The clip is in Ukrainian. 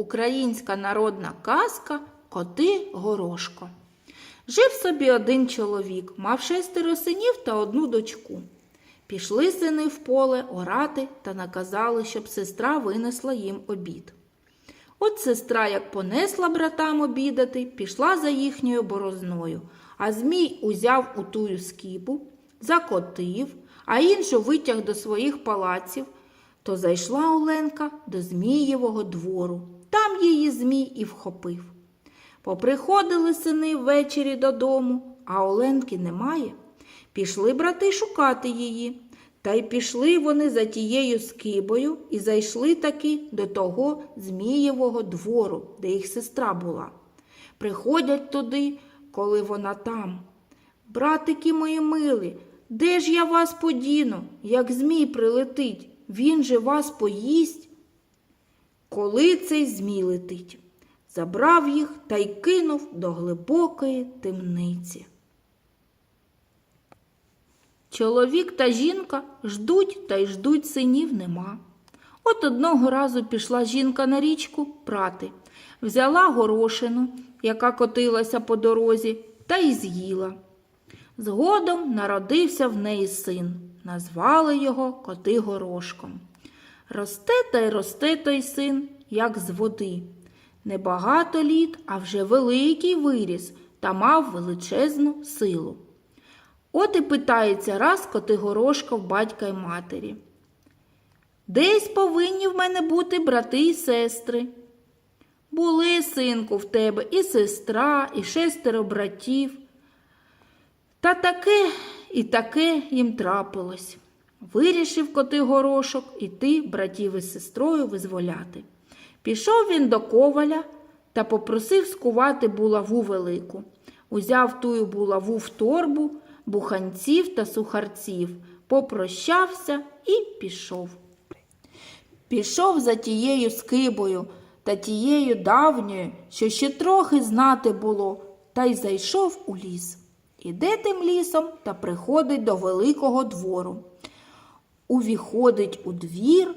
Українська народна казка Коти Горошко. Жив собі один чоловік, мав шестеро синів та одну дочку. Пішли сини в поле орати та наказали, щоб сестра винесла їм обід. От сестра, як понесла братам обідати, пішла за їхньою борозною, а Змій узяв у тую скіпу, закотив, а іншу витяг до своїх палаців, то зайшла Оленка до Змієвого двору. Там її Змій і вхопив. Поприходили сини ввечері додому, а Оленки немає. Пішли брати шукати її. Та й пішли вони за тією скибою і зайшли таки до того Змієвого двору, де їх сестра була. Приходять туди, коли вона там. Братики мої милі, де ж я вас подіну, як Змій прилетить, він же вас поїсть. Коли цей Змій летить, забрав їх та й кинув до глибокої темниці. Чоловік та жінка ждуть та й ждуть синів нема. От одного разу пішла жінка на річку прати, взяла горошину, яка котилася по дорозі, та й з'їла. Згодом народився в неї син, назвали його коти горошком. Росте та й росте той син, як з води. Небагато літ, а вже великий виріс та мав величезну силу. От і питається раз Котигорошка в батька й матері. Десь повинні в мене бути брати і сестри. Були, синку, в тебе і сестра, і шестеро братів. Та таке і таке їм трапилось. Вирішив Котигорошок іти братів із сестрою визволяти. Пішов він до коваля та попросив скувати булаву велику. Узяв тую булаву в торбу, буханців та сухарців, попрощався і пішов. Пішов за тією скибою та тією давньою, що ще трохи знати було, та й зайшов у ліс. Іде тим лісом та приходить до великого двору. Увіходить у двір